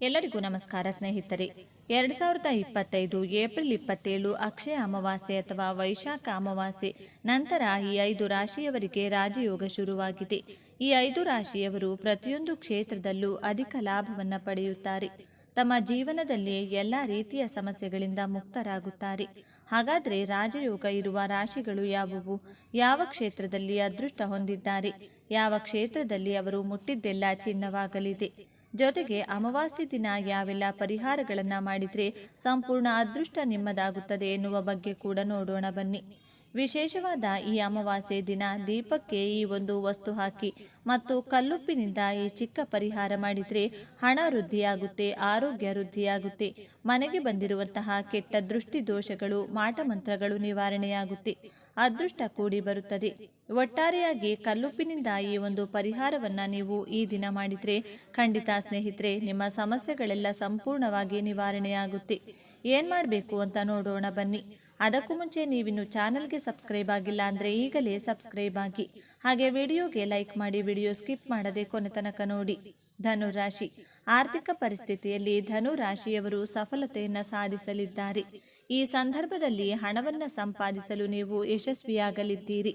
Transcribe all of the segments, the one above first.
ಎಲ್ಲರಿಗೂ ನಮಸ್ಕಾರ ಸ್ನೇಹಿತರೆ. ಎರಡು ಸಾವಿರದ ಇಪ್ಪತ್ತೈದು ಏಪ್ರಿಲ್ ಇಪ್ಪತ್ತೇಳು ಅಕ್ಷಯ ಅಮಾವಾಸ್ಯೆ ಅಥವಾ ವೈಶಾಖ ಅಮಾವಾಸ್ಯೆ, ನಂತರ ಈ ಐದು ರಾಶಿಯವರಿಗೆ ರಾಜಯೋಗ ಶುರುವಾಗಿದೆ. ಈ ಐದು ರಾಶಿಯವರು ಪ್ರತಿಯೊಂದು ಕ್ಷೇತ್ರದಲ್ಲೂ ಅಧಿಕ ಲಾಭವನ್ನು ಪಡೆಯುತ್ತಾರೆ. ತಮ್ಮ ಜೀವನದಲ್ಲಿ ಎಲ್ಲ ರೀತಿಯ ಸಮಸ್ಯೆಗಳಿಂದ ಮುಕ್ತರಾಗುತ್ತಾರೆ. ಹಾಗಾದರೆ ರಾಜಯೋಗ ಇರುವ ರಾಶಿಗಳು ಯಾವುವು? ಯಾವ ಕ್ಷೇತ್ರದಲ್ಲಿ ಅದೃಷ್ಟ ಹೊಂದಿದ್ದಾರೆ? ಯಾವ ಕ್ಷೇತ್ರದಲ್ಲಿ ಅವರು ಮುಟ್ಟಿದ್ದೆಲ್ಲ ಚಿನ್ನವಾಗಲಿದೆ? ಜೊತೆಗೆ ಅಮಾವಾಸ್ಯೆ ದಿನ ಯಾವೆಲ್ಲ ಪರಿಹಾರಗಳನ್ನು ಮಾಡಿದರೆ ಸಂಪೂರ್ಣ ಅದೃಷ್ಟ ನಿಮ್ಮದಾಗುತ್ತದೆ ಎನ್ನುವ ಬಗ್ಗೆ ಕೂಡ ನೋಡೋಣ ಬನ್ನಿ. ವಿಶೇಷವಾದ ಈ ಅಮಾವಾಸ್ಯೆ ದಿನ ದೀಪಕ್ಕೆ ಈ ಒಂದು ವಸ್ತು ಹಾಕಿ ಮತ್ತು ಕಲ್ಲುಪ್ಪಿನಿಂದ ಈ ಚಿಕ್ಕ ಪರಿಹಾರ ಮಾಡಿದರೆ ಹಣ ವೃದ್ಧಿಯಾಗುತ್ತೆ, ಆರೋಗ್ಯ ವೃದ್ಧಿಯಾಗುತ್ತೆ. ಮನೆಗೆ ಬಂದಿರುವಂತಹ ಕೆಟ್ಟ ದೃಷ್ಟಿ ದೋಷಗಳು ಮಾಟಮಂತ್ರಗಳು ನಿವಾರಣೆಯಾಗುತ್ತೆ. ಅದೃಷ್ಟ ಕೂಡಿ ಬರುತ್ತದೆ. ಒಟ್ಟಾರೆಯಾಗಿ ಕಲ್ಲುಪ್ಪಿನಿಂದ ಈ ಒಂದು ಪರಿಹಾರವನ್ನು ನೀವು ಈ ದಿನ ಮಾಡಿದರೆ ಖಂಡಿತ ಸ್ನೇಹಿತರೆ, ನಿಮ್ಮ ಸಮಸ್ಯೆಗಳೆಲ್ಲ ಸಂಪೂರ್ಣವಾಗಿ ನಿವಾರಣೆಯಾಗುತ್ತೆ. ಏನ್ ಮಾಡಬೇಕು ಅಂತ ನೋಡೋಣ ಬನ್ನಿ. ಅದಕ್ಕೂ ಮುಂಚೆ ನೀವಿನ್ನು ಚಾನಲ್ಗೆ ಸಬ್ಸ್ಕ್ರೈಬ್ ಆಗಿಲ್ಲ ಅಂದರೆ ಈಗಲೇ ಸಬ್ಸ್ಕ್ರೈಬ್ ಆಗಿ. ಹಾಗೆ ವಿಡಿಯೋಗೆ ಲೈಕ್ ಮಾಡಿ ವಿಡಿಯೋ ಸ್ಕಿಪ್ ಮಾಡದೆ ಕೊನೆ ತನಕ ನೋಡಿ. ಧನು ರಾಶಿ. ಆರ್ಥಿಕ ಪರಿಸ್ಥಿತಿಯಲ್ಲಿ ಧನು ರಾಶಿಯವರು ಸಫಲತೆಯನ್ನು ಸಾಧಿಸಲಿದ್ದಾರೆ. ಈ ಸಂದರ್ಭದಲ್ಲಿ ಹಣವನ್ನು ಸಂಪಾದಿಸಲು ನೀವು ಯಶಸ್ವಿಯಾಗಲಿದ್ದೀರಿ.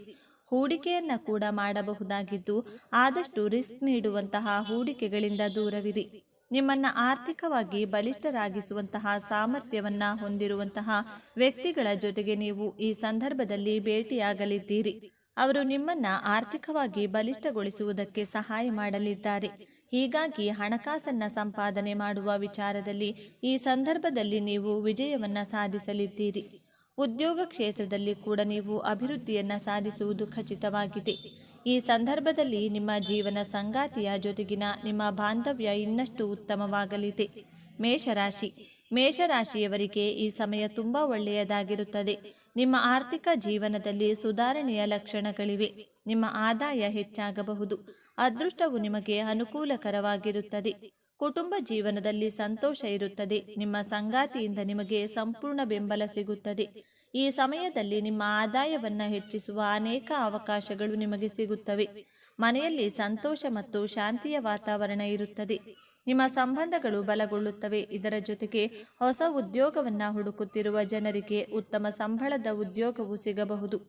ಹೂಡಿಕೆಯನ್ನ ಕೂಡ ಮಾಡಬಹುದಾಗಿದ್ದು, ಆದಷ್ಟು ರಿಸ್ಕ್ ನೀಡುವಂತಹ ಹೂಡಿಕೆಗಳಿಂದ ದೂರವಿರಿ. ನಿಮ್ಮನ್ನ ಆರ್ಥಿಕವಾಗಿ ಬಲಿಷ್ಠರಾಗಿಸುವಂತಹ ಸಾಮರ್ಥ್ಯವನ್ನ ಹೊಂದಿರುವಂತಹ ವ್ಯಕ್ತಿಗಳ ಜೊತೆಗೆ ನೀವು ಈ ಸಂದರ್ಭದಲ್ಲಿ ಭೇಟಿಯಾಗಲಿದ್ದೀರಿ. ಅವರು ನಿಮ್ಮನ್ನ ಆರ್ಥಿಕವಾಗಿ ಬಲಿಷ್ಠಗೊಳಿಸುವುದಕ್ಕೆ ಸಹಾಯ ಮಾಡಲಿದ್ದಾರೆ. ಹೀಗಾಗಿ ಹಣಕಾಸನ್ನ ಸಂಪಾದನೆ ಮಾಡುವ ವಿಚಾರದಲ್ಲಿ ಈ ಸಂದರ್ಭದಲ್ಲಿ ನೀವು ವಿಜಯವನ್ನ ಸಾಧಿಸಲಿದ್ದೀರಿ. ಉದ್ಯೋಗ ಕ್ಷೇತ್ರದಲ್ಲಿ ಕೂಡ ನೀವು ಅಭಿವೃದ್ಧಿಯನ್ನ ಸಾಧಿಸುವುದು ಖಚಿತವಾಗಿದೆ. ಈ ಸಂದರ್ಭದಲ್ಲಿ ನಿಮ್ಮ ಜೀವನ ಸಂಗಾತಿಯ ಜೊತೆಗಿನ ನಿಮ್ಮ ಬಾಂಧವ್ಯ ಇನ್ನಷ್ಟು ಉತ್ತಮವಾಗಲಿದೆ. ಮೇಷರಾಶಿ. ಮೇಷರಾಶಿಯವರಿಗೆ ಈ ಸಮಯ ತುಂಬ ಒಳ್ಳೆಯದಾಗಿರುತ್ತದೆ. ನಿಮ್ಮ ಆರ್ಥಿಕ ಜೀವನದಲ್ಲಿ ಸುಧಾರಣೆಯ ಲಕ್ಷಣಗಳಿವೆ. ನಿಮ್ಮ ಆದಾಯ ಹೆಚ್ಚಾಗಬಹುದು. ಅದೃಷ್ಟವು ನಿಮಗೆ ಅನುಕೂಲಕರವಾಗಿರುತ್ತದೆ. ಕುಟುಂಬ ಜೀವನದಲ್ಲಿ ಸಂತೋಷ ಇರುತ್ತದೆ. ನಿಮ್ಮ ಸಂಗಾತಿಯಿಂದ ನಿಮಗೆ ಸಂಪೂರ್ಣ ಬೆಂಬಲ ಸಿಗುತ್ತದೆ. ಈ ಸಮಯದಲ್ಲಿ ನಿಮ್ಮ ಆದಾಯವನ್ನು ಹೆಚ್ಚಿಸುವ ಅನೇಕ ಅವಕಾಶಗಳು ನಿಮಗೆ ಸಿಗುತ್ತವೆ. ಮನೆಯಲ್ಲಿ ಸಂತೋಷ ಮತ್ತು ಶಾಂತಿಯ ವಾತಾವರಣ ಇರುತ್ತದೆ. ನಿಮ್ಮ ಸಂಬಂಧಗಳು ಬಲಗೊಳ್ಳುತ್ತವೆ. ಇದರ ಜೊತೆಗೆ ಹೊಸ ಉದ್ಯೋಗವನ್ನು ಹುಡುಕುತ್ತಿರುವ ಜನರಿಗೆ ಉತ್ತಮ ಸಂಬಳದ ಉದ್ಯೋಗವು ಸಿಗಬಹುದು.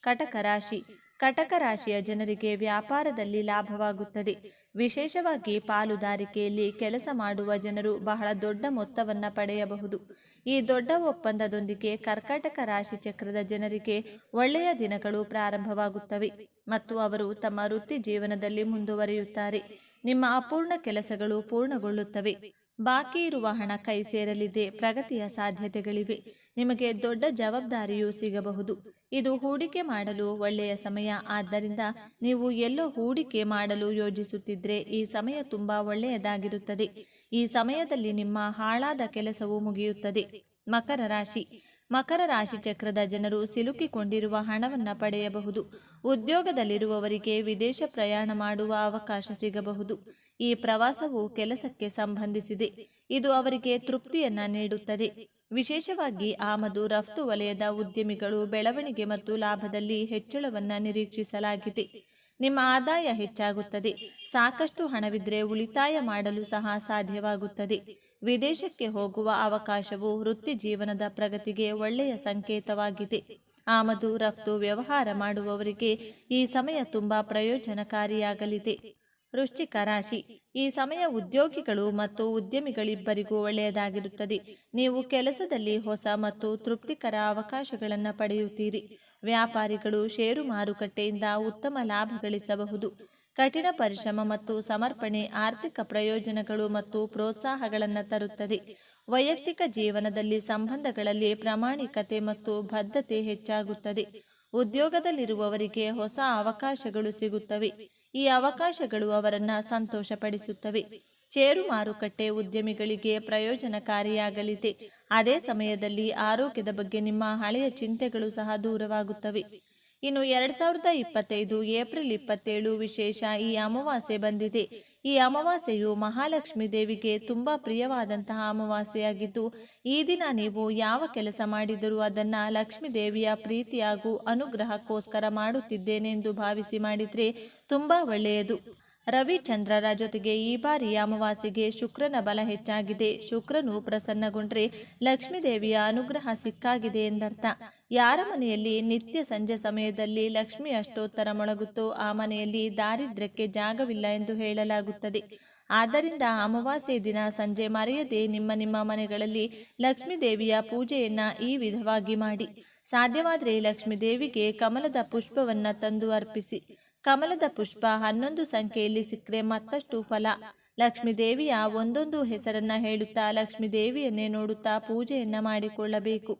ಕಟಕ ರಾಶಿ. ಕಟಕ ರಾಶಿಯ ಜನರಿಗೆ ವ್ಯಾಪಾರದಲ್ಲಿ ಲಾಭವಾಗುತ್ತದೆ. ವಿಶೇಷವಾಗಿ ಪಾಲುದಾರಿಕೆಯಲ್ಲಿ ಕೆಲಸ ಮಾಡುವ ಜನರು ಬಹಳ ದೊಡ್ಡ ಮೊತ್ತವನ್ನು ಪಡೆಯಬಹುದು. ಈ ದೊಡ್ಡ ಒಪ್ಪಂದದೊಂದಿಗೆ ಕರ್ಕಾಟಕ ರಾಶಿ ಚಕ್ರದ ಜನರಿಗೆ ಒಳ್ಳೆಯ ದಿನಗಳು ಪ್ರಾರಂಭವಾಗುತ್ತವೆ ಮತ್ತು ಅವರು ತಮ್ಮ ವೃತ್ತಿ ಜೀವನದಲ್ಲಿ ಮುಂದುವರಿಯುತ್ತಾರೆ. ನಿಮ್ಮ ಅಪೂರ್ಣ ಕೆಲಸಗಳು ಪೂರ್ಣಗೊಳ್ಳುತ್ತವೆ. ಬಾಕಿ ಇರುವ ಹಣ ಕೈ ಸೇರಲಿದೆ ಪ್ರಗತಿಯ ಸಾಧ್ಯತೆಗಳಿವೆ. ನಿಮಗೆ ದೊಡ್ಡ ಜವಾಬ್ದಾರಿಯೂ ಸಿಗಬಹುದು. ಇದು ಹೂಡಿಕೆ ಮಾಡಲು ಒಳ್ಳೆಯ ಸಮಯ. ಆದ್ದರಿಂದ ನೀವು ಎಲ್ಲೋ ಹೂಡಿಕೆ ಮಾಡಲು ಯೋಜಿಸುತ್ತಿದ್ರೆ ಈ ಸಮಯ ತುಂಬಾ ಒಳ್ಳೆಯದಾಗಿರುತ್ತದೆ. ಈ ಸಮಯದಲ್ಲಿ ನಿಮ್ಮ ಹಾಳಾದ ಕೆಲಸವು ಮುಗಿಯುತ್ತದೆ. ಮಕರ ರಾಶಿ. ಮಕರ ರಾಶಿ ಚಕ್ರದ ಜನರು ಸಿಲುಕಿಕೊಂಡಿರುವ ಹಣವನ್ನು ಪಡೆಯಬಹುದು. ಉದ್ಯೋಗದಲ್ಲಿರುವವರಿಗೆ ವಿದೇಶ ಪ್ರಯಾಣ ಮಾಡುವ ಅವಕಾಶ ಸಿಗಬಹುದು. ಈ ಪ್ರವಾಸವು ಕೆಲಸಕ್ಕೆ ಸಂಬಂಧಿಸಿದೆ. ಇದು ಅವರಿಗೆ ತೃಪ್ತಿಯನ್ನ ನೀಡುತ್ತದೆ. ವಿಶೇಷವಾಗಿ ಆಮದು ರಫ್ತು ವಲಯದ ಉದ್ಯಮಿಗಳು ಬೆಳವಣಿಗೆ ಮತ್ತು ಲಾಭದಲ್ಲಿ ಹೆಚ್ಚಳವನ್ನು ನಿರೀಕ್ಷಿಸಲಾಗಿದೆ. ನಿಮ್ಮ ಆದಾಯ ಹೆಚ್ಚಾಗುತ್ತದೆ. ಸಾಕಷ್ಟು ಹಣವಿದ್ರೆ ಉಳಿತಾಯ ಮಾಡಲು ಸಹ ಸಾಧ್ಯವಾಗುತ್ತದೆ. ವಿದೇಶಕ್ಕೆ ಹೋಗುವ ಅವಕಾಶವು ವೃತ್ತಿ ಜೀವನದ ಪ್ರಗತಿಗೆ ಒಳ್ಳೆಯ ಸಂಕೇತವಾಗಿದೆ. ಆಮದು, ರಫ್ತು ವ್ಯವಹಾರ ಮಾಡುವವರಿಗೆ ಈ ಸಮಯ ತುಂಬಾ ಪ್ರಯೋಜನಕಾರಿಯಾಗಲಿದೆ. ವೃಶ್ಚಿಕ ರಾಶಿ. ಈ ಸಮಯ ಉದ್ಯೋಗಿಗಳು ಮತ್ತು ಉದ್ಯಮಿಗಳಿಬ್ಬರಿಗೂ ಒಳ್ಳೆಯದಾಗಿರುತ್ತದೆ. ನೀವು ಕೆಲಸದಲ್ಲಿ ಹೊಸ ಮತ್ತು ತೃಪ್ತಿಕರ ಅವಕಾಶಗಳನ್ನು ಪಡೆಯುತ್ತೀರಿ. ವ್ಯಾಪಾರಿಗಳು ಷೇರು ಮಾರುಕಟ್ಟೆಯಿಂದ ಉತ್ತಮ ಲಾಭ ಗಳಿಸಬಹುದು. ಕಠಿಣ ಪರಿಶ್ರಮ ಮತ್ತು ಸಮರ್ಪಣೆ ಆರ್ಥಿಕ ಪ್ರಯೋಜನಗಳು ಮತ್ತು ಪ್ರೋತ್ಸಾಹಗಳನ್ನು ತರುತ್ತದೆ. ವೈಯಕ್ತಿಕ ಜೀವನದಲ್ಲಿ ಸಂಬಂಧಗಳಲ್ಲಿ ಪ್ರಾಮಾಣಿಕತೆ ಮತ್ತು ಬದ್ಧತೆ ಹೆಚ್ಚಾಗುತ್ತದೆ. ಉದ್ಯೋಗದಲ್ಲಿರುವವರಿಗೆ ಹೊಸ ಅವಕಾಶಗಳು ಸಿಗುತ್ತವೆ. ಈ ಅವಕಾಶಗಳು ಅವರನ್ನು ಸಂತೋಷಪಡಿಸುತ್ತವೆ. ಷೇರು ಮಾರುಕಟ್ಟೆ ಉದ್ಯಮಿಗಳಿಗೆ ಪ್ರಯೋಜನಕಾರಿಯಾಗಲಿದೆ. ಅದೇ ಸಮಯದಲ್ಲಿ ಆರೋಗ್ಯದ ಬಗ್ಗೆ ನಿಮ್ಮ ಹಳೆಯ ಚಿಂತೆಗಳು ಸಹ ದೂರವಾಗುತ್ತವೆ. ಇನ್ನು ಎರಡ್ ಸಾವಿರದ ಇಪ್ಪತ್ತೈದು ಏಪ್ರಿಲ್ ಇಪ್ಪತ್ತೇಳು ವಿಶೇಷ ಈ ಅಮಾವಾಸ್ಯೆ ಬಂದಿದೆ. ಈ ಅಮಾವಾಸ್ಯೆಯು ಮಹಾಲಕ್ಷ್ಮಿ ದೇವಿಗೆ ತುಂಬಾ ಪ್ರಿಯವಾದಂತಹ ಅಮಾವಾಸ್ಯೆಯಾಗಿದ್ದು, ಈ ದಿನ ನೀವು ಯಾವ ಕೆಲಸ ಮಾಡಿದರೂ ಅದನ್ನ ಲಕ್ಷ್ಮೀ ದೇವಿಯ ಪ್ರೀತಿ ಹಾಗೂ ಅನುಗ್ರಹಕ್ಕೋಸ್ಕರ ಮಾಡುತ್ತಿದ್ದೇನೆಂದು ಭಾವಿಸಿ ಮಾಡಿದ್ರೆ ತುಂಬಾ ಒಳ್ಳೆಯದು. ರವಿ ಚಂದ್ರರ ಜೊತೆಗೆ ಈ ಬಾರಿ ಅಮಾವಾಸ್ಯೆಗೆ ಶುಕ್ರನ ಬಲ ಹೆಚ್ಚಾಗಿದೆ. ಶುಕ್ರನು ಪ್ರಸನ್ನಗೊಂಡ್ರೆ ಲಕ್ಷ್ಮೀದೇವಿಯ ಅನುಗ್ರಹ ಸಿಕ್ಕಾಗಿದೆ ಎಂದರ್ಥ. ಯಾರ ಮನೆಯಲ್ಲಿ ನಿತ್ಯ ಸಂಜೆ ಸಮಯದಲ್ಲಿ ಲಕ್ಷ್ಮಿ ಅಷ್ಟೋತ್ತರ ಮೊಳಗುತ್ತೋ ಆ ಮನೆಯಲ್ಲಿ ದಾರಿದ್ರ್ಯಕ್ಕೆ ಜಾಗವಿಲ್ಲ ಎಂದು ಹೇಳಲಾಗುತ್ತದೆ. ಆದ್ದರಿಂದ ಅಮಾವಾಸ್ಯೆ ದಿನ ಸಂಜೆ ಮರೆಯದೆ ನಿಮ್ಮ ನಿಮ್ಮ ಮನೆಗಳಲ್ಲಿ ಲಕ್ಷ್ಮೀದೇವಿಯ ಪೂಜೆಯನ್ನ ಈ ವಿಧವಾಗಿ ಮಾಡಿ. ಸಾಧ್ಯವಾದರೆ ಲಕ್ಷ್ಮೀದೇವಿಗೆ ಕಮಲದ ಪುಷ್ಪವನ್ನ ತಂದು ಅರ್ಪಿಸಿ. ಕಮಲದ ಪುಷ್ಪ ಹನ್ನೊಂದು ಸಂಖ್ಯೆಯಲ್ಲಿ ಸಿಕ್ಕರೆ ಮತ್ತಷ್ಟು ಫಲ. ಲಕ್ಷ್ಮೀದೇವಿಯ ಒಂದೊಂದು ಹೆಸರನ್ನ ಹೇಳುತ್ತಾ ಲಕ್ಷ್ಮೀದೇವಿಯನ್ನೇ ನೋಡುತ್ತಾ ಪೂಜೆಯನ್ನ ಮಾಡಿಕೊಳ್ಳಬೇಕು.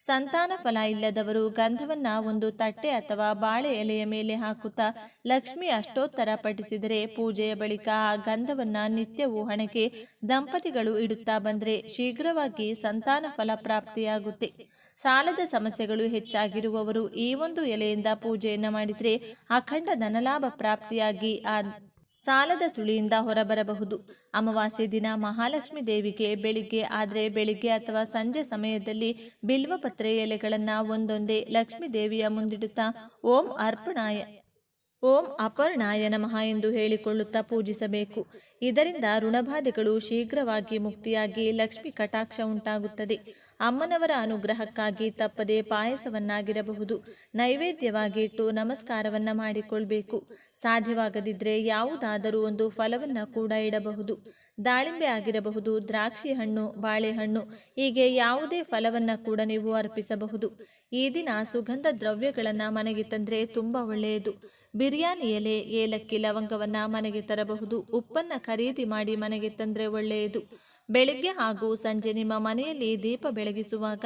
ಸಂತಾನ ಫಲ ಇಲ್ಲದವರು ಗಂಧವನ್ನ ಒಂದು ತಟ್ಟೆ ಅಥವಾ ಬಾಳೆ ಎಲೆಯ ಮೇಲೆ ಹಾಕುತ್ತಾ ಲಕ್ಷ್ಮಿ ಅಷ್ಟೋತ್ತರ ಪಠಿಸಿದರೆ ಪೂಜೆಯ ಬಳಿಕ ಆ ಗಂಧವನ್ನ ನಿತ್ಯವೂ ಹಣೆಗೆ ದಂಪತಿಗಳು ಇಡುತ್ತಾ ಬಂದರೆ ಶೀಘ್ರವಾಗಿ ಸಂತಾನ ಫಲ ಪ್ರಾಪ್ತಿಯಾಗುತ್ತೆ. ಸಾಲದ ಸಮಸ್ಯೆಗಳು ಹೆಚ್ಚಾಗಿರುವವರು ಈ ಒಂದು ಎಲೆಯಿಂದ ಪೂಜೆಯನ್ನು ಮಾಡಿದರೆ ಅಖಂಡ ಧನಲಾಭ ಪ್ರಾಪ್ತಿಯಾಗಿ ಆ ಸಾಲದ ಸುಳಿಯಿಂದ ಹೊರಬರಬಹುದು. ಅಮಾವಾಸ್ಯೆ ದಿನ ಮಹಾಲಕ್ಷ್ಮಿ ದೇವಿಗೆ ಬೆಳಿಗ್ಗೆ ಆದರೆ ಬೆಳಿಗ್ಗೆ ಅಥವಾ ಸಂಜೆ ಸಮಯದಲ್ಲಿ ಬಿಲ್ವಪತ್ರೆ ಎಲೆಗಳನ್ನು ಒಂದೊಂದೇ ಲಕ್ಷ್ಮೀ ದೇವಿಯ ಮುಂದಿಡುತ್ತಾ ಓಂ ಅರ್ಪಣಾಯ, ಓಂ ಅಪರ್ಣಾಯ ನಮಃ ಎಂದು ಹೇಳಿಕೊಳ್ಳುತ್ತಾ ಪೂಜಿಸಬೇಕು. ಇದರಿಂದ ಋಣಬಾಧೆಗಳು ಶೀಘ್ರವಾಗಿ ಮುಕ್ತಿಯಾಗಿ ಲಕ್ಷ್ಮಿ ಕಟಾಕ್ಷ ಉಂಟಾಗುತ್ತದೆ. ಅಮ್ಮನವರ ಅನುಗ್ರಹಕ್ಕಾಗಿ ತಪ್ಪದೆ ಪಾಯಸವನ್ನಾಗಿರಬಹುದು. ನೈವೇದ್ಯವಾಗಿ ಇಟ್ಟು ನಮಸ್ಕಾರವನ್ನ ಮಾಡಿಕೊಳ್ಬೇಕು. ಸಾಧ್ಯವಾಗದಿದ್ರೆ ಯಾವುದಾದರೂ ಒಂದು ಫಲವನ್ನ ಕೂಡ ಇಡಬಹುದು. ದಾಳಿಂಬೆ ಆಗಿರಬಹುದು ದ್ರಾಕ್ಷಿ ಹಣ್ಣು ಬಾಳೆಹಣ್ಣು, ಹೀಗೆ ಯಾವುದೇ ಫಲವನ್ನ ಕೂಡ ನೀವು ಅರ್ಪಿಸಬಹುದು. ಈ ದಿನ ಸುಗಂಧ ದ್ರವ್ಯಗಳನ್ನ ಮನೆಗೆ ತಂದ್ರೆ ತುಂಬಾ ಒಳ್ಳೆಯದು. ಬಿರಿಯಾನಿ ಎಲೆ, ಏಲಕ್ಕಿ, ಲವಂಗವನ್ನ ಮನೆಗೆ ತರಬಹುದು. ಉಪ್ಪನ್ನ ಖರೀದಿ ಮಾಡಿ ಮನೆಗೆ ತಂದ್ರೆ ಒಳ್ಳೆಯದು. ಬೆಳಿಗ್ಗೆ ಹಾಗೂ ಸಂಜೆ ನಿಮ್ಮ ಮನೆಯಲ್ಲಿ ದೀಪ ಬೆಳಗಿಸುವಾಗ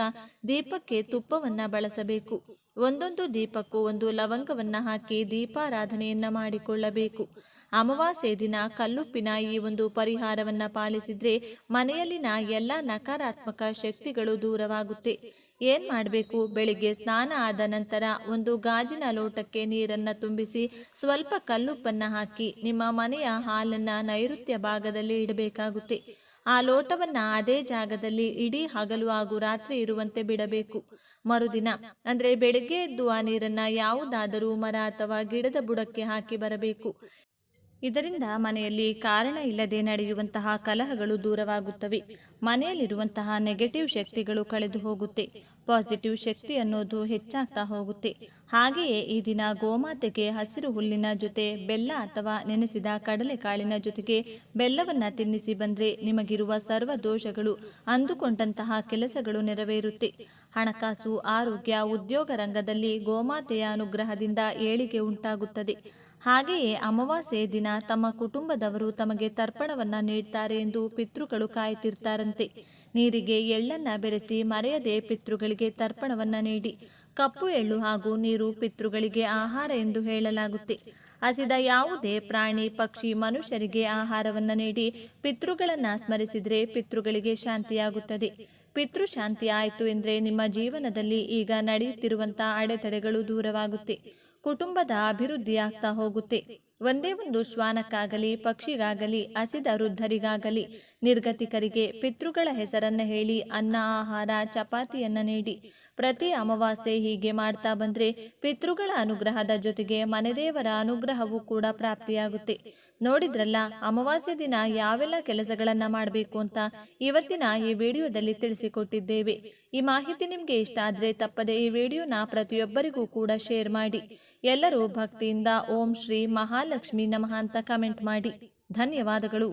ದೀಪಕ್ಕೆ ತುಪ್ಪವನ್ನ ಬಳಸಬೇಕು. ಒಂದೊಂದು ದೀಪಕ್ಕೂ ಒಂದು ಲವಂಗವನ್ನ ಹಾಕಿ ದೀಪಾರಾಧನೆಯನ್ನ ಮಾಡಿಕೊಳ್ಳಬೇಕು. ಅಮಾವಾಸ್ಯೆ ದಿನ ಕಲ್ಲುಪ್ಪಿನ ಈ ಒಂದು ಪರಿಹಾರವನ್ನ ಪಾಲಿಸಿದ್ರೆ ಮನೆಯಲ್ಲಿನ ಎಲ್ಲ ನಕಾರಾತ್ಮಕ ಶಕ್ತಿಗಳು ದೂರವಾಗುತ್ತೆ. ಏನ್ ಮಾಡಬೇಕು? ಬೆಳಿಗ್ಗೆ ಸ್ನಾನ ಆದ ನಂತರ ಒಂದು ಗಾಜಿನ ಲೋಟಕ್ಕೆ ನೀರನ್ನ ತುಂಬಿಸಿ ಸ್ವಲ್ಪ ಕಲ್ಲುಪ್ಪನ್ನ ಹಾಕಿ ನಿಮ್ಮ ಮನೆಯ ಹಾಲನ್ನ ನೈಋತ್ಯ ಭಾಗದಲ್ಲಿ ಇಡಬೇಕಾಗುತ್ತೆ. ಆ ಲೋಟವನ್ನ ಅದೇ ಜಾಗದಲ್ಲಿ ಇಡೀ ಹಗಲು ಹಾಗೂ ರಾತ್ರಿ ಇರುವಂತೆ ಬಿಡಬೇಕು. ಮರುದಿನ, ಅಂದ್ರೆ ಬೆಳಗ್ಗೆ ಎದ್ದು ಆ ನೀರನ್ನ ಯಾವುದಾದರೂ ಮರ ಅಥವಾ ಗಿಡದ ಬುಡಕ್ಕೆ ಹಾಕಿ ಬರಬೇಕು. ಇದರಿಂದ ಮನೆಯಲ್ಲಿ ಕಾರಣ ಇಲ್ಲದೆ ನಡೆಯುವಂತಹ ಕಲಹಗಳು ದೂರವಾಗುತ್ತವೆ. ಮನೆಯಲ್ಲಿರುವಂತಹ ನೆಗೆಟಿವ್ ಶಕ್ತಿಗಳು ಕಳೆದು ಹೋಗುತ್ತೆ. ಪಾಸಿಟಿವ್ ಶಕ್ತಿ ಅನ್ನೋದು ಹೆಚ್ಚಾಗ್ತಾ ಹೋಗುತ್ತೆ. ಹಾಗೆಯೇ ಈ ದಿನ ಗೋಮಾತೆಗೆ ಹಸಿರು ಹುಲ್ಲಿನ ಜೊತೆ ಬೆಲ್ಲ ಅಥವಾ ನೆನೆಸಿದ ಕಡಲೆಕಾಳಿನ ಜೊತೆಗೆ ಬೆಲ್ಲವನ್ನ ತಿನ್ನಿಸಿ ಬಂದ್ರೆ ನಿಮಗಿರುವ ಸರ್ವ ದೋಷಗಳು ಅಂದುಕೊಂಡಂತಹ ಕೆಲಸಗಳು ನೆರವೇರುತ್ತೆ. ಹಣಕಾಸು, ಆರೋಗ್ಯ, ಉದ್ಯೋಗ ರಂಗದಲ್ಲಿ ಗೋಮಾತೆಯ ಅನುಗ್ರಹದಿಂದ ಏಳಿಗೆ ಉಂಟಾಗುತ್ತದೆ. ಹಾಗೆಯೇ ಅಮಾವಾಸ್ಯೆ ದಿನ ತಮ್ಮ ಕುಟುಂಬದವರು ತಮಗೆ ತರ್ಪಣವನ್ನ ನೀಡ್ತಾರೆ ಎಂದು ಪಿತೃಗಳು ಕಾಯುತ್ತಿರ್ತಾರಂತೆ ನೀರಿಗೆ ಎಳ್ಳನ್ನ ಬೆರೆಸಿ ಮರೆಯದೆ ಪಿತೃಗಳಿಗೆ ತರ್ಪಣವನ್ನ ನೀಡಿ. ಕಪ್ಪು ಎಳ್ಳು ಹಾಗೂ ನೀರು ಪಿತೃಗಳಿಗೆ ಆಹಾರ ಎಂದು ಹೇಳಲಾಗುತ್ತೆ. ಹಸಿದ ಯಾವುದೇ ಪ್ರಾಣಿ, ಪಕ್ಷಿ, ಮನುಷ್ಯರಿಗೆ ಆಹಾರವನ್ನ ನೀಡಿ ಪಿತೃಗಳನ್ನ ಸ್ಮರಿಸಿದ್ರೆ ಪಿತೃಗಳಿಗೆ ಶಾಂತಿಯಾಗುತ್ತದೆ. ಪಿತೃ ಶಾಂತಿ ಆಯಿತು ಎಂದ್ರೆ ನಿಮ್ಮ ಜೀವನದಲ್ಲಿ ಈಗ ನಡೆಯುತ್ತಿರುವಂತಹ ಅಡೆತಡೆಗಳು ದೂರವಾಗುತ್ತೆ. ಕುಟುಂಬದ ಅಭಿವೃದ್ಧಿ ಆಗ್ತಾ ಹೋಗುತ್ತೆ. ಒಂದೇ ಒಂದು ಶ್ವಾನಕ್ಕಾಗಲಿ ಪಕ್ಷಿಗಾಗಲಿ ಹಸಿದ ವೃದ್ಧರಿಗಾಗಲಿ ನಿರ್ಗತಿಕರಿಗೆ ಪಿತೃಗಳ ಹೆಸರನ್ನು ಹೇಳಿ ಅನ್ನ ಆಹಾರ ಚಪಾತಿಯನ್ನು ನೀಡಿ. ಪ್ರತಿ ಅಮಾವಾಸ್ಯೆ ಹೀಗೆ ಮಾಡ್ತಾ ಬಂದ್ರೆ ಪಿತೃಗಳ ಅನುಗ್ರಹದ ಜೊತೆಗೆ ಮನೆದೇವರ ಅನುಗ್ರಹವೂ ಕೂಡ ಪ್ರಾಪ್ತಿಯಾಗುತ್ತೆ. ನೋಡಿದ್ರಲ್ಲ, ಅಮಾವಾಸ್ಯೆ ದಿನ ಯಾವೆಲ್ಲ ಕೆಲಸಗಳನ್ನ ಮಾಡಬೇಕು ಅಂತ ಇವತ್ತಿನ ಈ ವಿಡಿಯೋದಲ್ಲಿ ತಿಳಿಸಿಕೊಟ್ಟಿದ್ದೇವೆ. ಈ ಮಾಹಿತಿ ನಿಮಗೆ ಇಷ್ಟ ಆದರೆ ತಪ್ಪದೆ ಈ ವಿಡಿಯೋನ ಪ್ರತಿಯೊಬ್ಬರಿಗೂ ಕೂಡ ಶೇರ್ ಮಾಡಿ. ಎಲ್ಲರೂ ಭಕ್ತಿಯಿಂದ ಓಂ ಶ್ರೀ ಮಹಾಲಕ್ಷ್ಮಿ ನಮಃ ಅಂತ ಕಮೆಂಟ್ ಮಾಡಿ. ಧನ್ಯವಾದಗಳು.